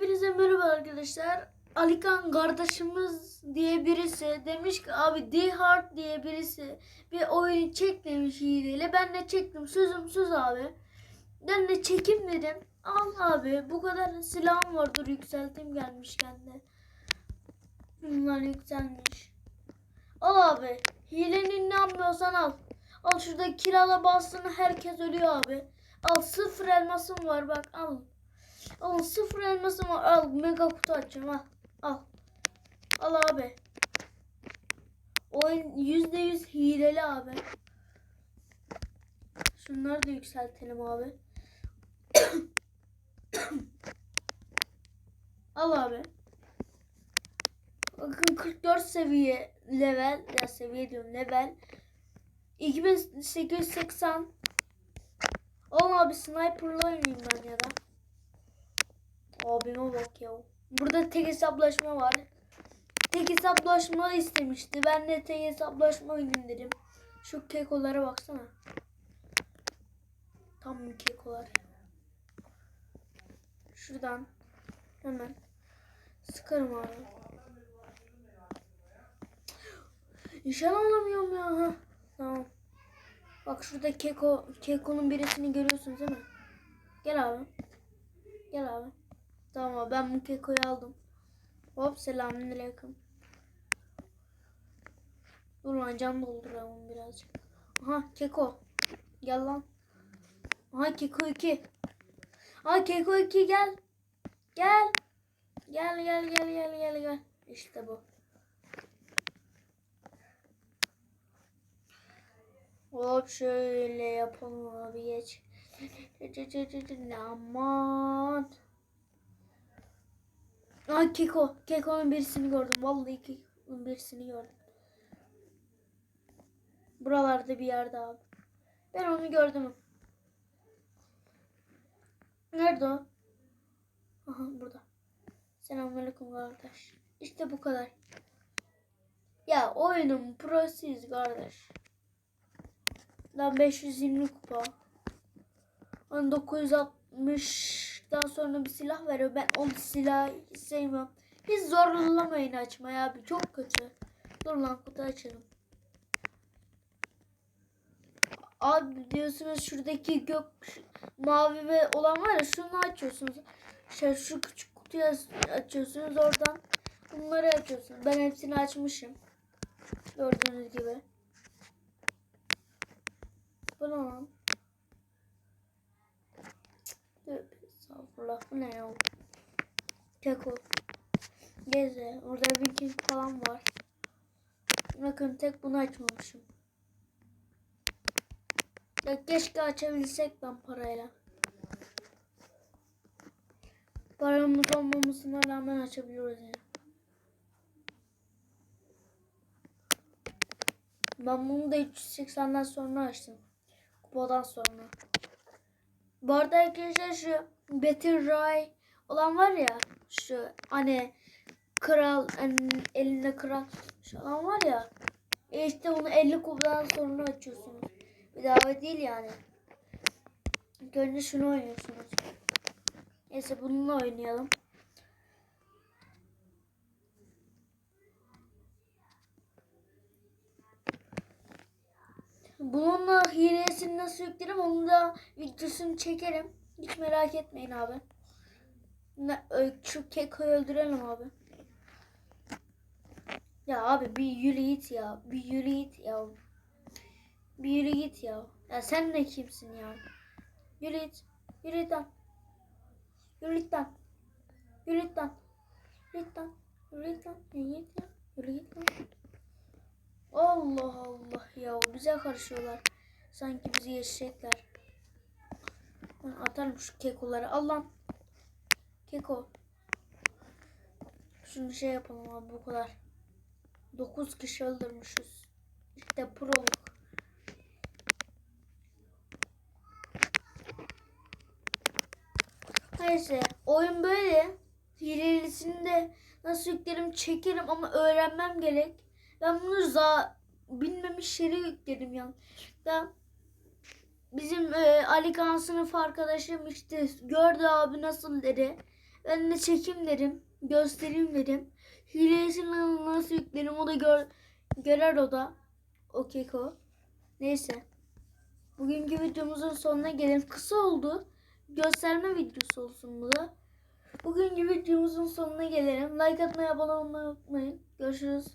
Hepinize merhaba arkadaşlar. Alikan kardeşimiz diye birisi demiş ki abi D Hard diye birisi bir oyun çek demiş hileyle. Ben de çektim sözüm söz abi. Ben de çekim dedim. Al abi bu kadar silahım vardır yükselteyim gelmişken de. Bunlar yükselmiş. Al abi. Hilenin ne yapmıyorsan al. Al şurada kirala bastığını herkes ölüyor abi. Al sıfır elmasım var bak al. Al sıfır elmasım var. Al mega kutu açacağım al. Al. Al abi. Oyun yüzde yüz hileli abi. Şunları da yükseltelim abi. Al abi. Bakın 44 seviye level ya seviye diyorum level 2880 Oğlum abi sniper'la oynayayım ben ya da. Abime bak ya. Burada tek hesaplaşma var. Tek hesaplaşma istemişti. Ben de tek hesaplaşma oynayayım. Şu kekolara baksana. Tam kekolar. Şuradan hemen sıkarım abi. Nişan alamıyorum ya. Ha. Tamam. Bak şurada keko, kekonun birisini görüyorsunuz değil mi? Gel abi. Gel abi. Tamam ben bu kekoyu aldım. Hop selamünaleyküm. Dur lan can dolduralım birazcık. Aha keko. Gel lan. Aha keko 2. Aha keko 2 gel. Gel. Gel gel gel gel gel gel. İşte bu. Hop şöyle yapalım abi geç. Aman. Aa Keko. Keko'nun birisini gördüm. Vallahi Keko'nun birisini gördüm. Buralarda bir yerde abi. Ben onu gördüm. Nerede o? Aha burada. Selamünaleyküm kardeş. İşte bu kadar. Ya oyunun prosuyuz kardeş. Lan 520 kupa. Lan 960 daha sonra bir silah veriyor. Ben o silahı hiç sevmiyorum. Hiç zorlamayın açmaya abi. Çok kötü. Dur lan kutu açalım. Abi diyorsunuz şuradaki gök mavi ve olan var ya şunu açıyorsunuz. Şey, şu küçük kutuyu açıyorsunuz oradan. Bunları açıyorsunuz. Ben hepsini açmışım. Gördüğünüz gibi. Bu ne lan? Estağfurullah bu ne ya? Keko. Geze. Orada viking falan var. Bakın tek bunu açmamışım. Ya keşke açabilsek ben parayla. Paramız olmamasına rağmen açabiliyoruz yani. Ben bunu da 380'den sonra açtım. Kupadan sonra. Bu arada arkadaşlar şu Battle Roy olan var ya şu hani kral elinde kral şu olan var ya e işte bunu 50 kupadan sonra açıyorsunuz. Bedava değil yani. İlk önce şunu oynuyorsunuz. Neyse bununla oynayalım. Bununla hilesini nasıl yüklerim onu da videosunu çekerim. Hiç merak etmeyin abi. Ne, şu kekoyu öldürelim abi. Ya abi bir yürü git ya. Bir yürü git ya. Bir yürü git ya. Ya sen ne kimsin ya? Yürü git. Yürü git. Yürü git lan. Yürü git lan. Yürü git lan. Yürü git lan. Yürü git lan. Yürü git lan. Allah Allah ya bize karışıyorlar. Sanki bizi yaşayacaklar. Ben atarım şu kekoları. Al lan. Keko. Şunu şey yapalım abi bu kadar. 9 kişi öldürmüşüz. İşte proluk. Neyse oyun böyle. Hilelisini de nasıl yüklerim çekerim ama öğrenmem gerek. Ben bunu za bilmemiş yere yükledim ya. Da bizim e, Ali Kaan sınıf arkadaşım işte gördü abi nasıl dedi. Ben de çekim derim. Göstereyim derim. Hilesini nasıl yüklerim o da gör, görer o da. O keko. Neyse. Bugünkü videomuzun sonuna gelin. Kısa oldu. Gösterme videosu olsun bu da. Bugünkü videomuzun sonuna gelelim. Like atmayı, abone olmayı unutmayın. Görüşürüz.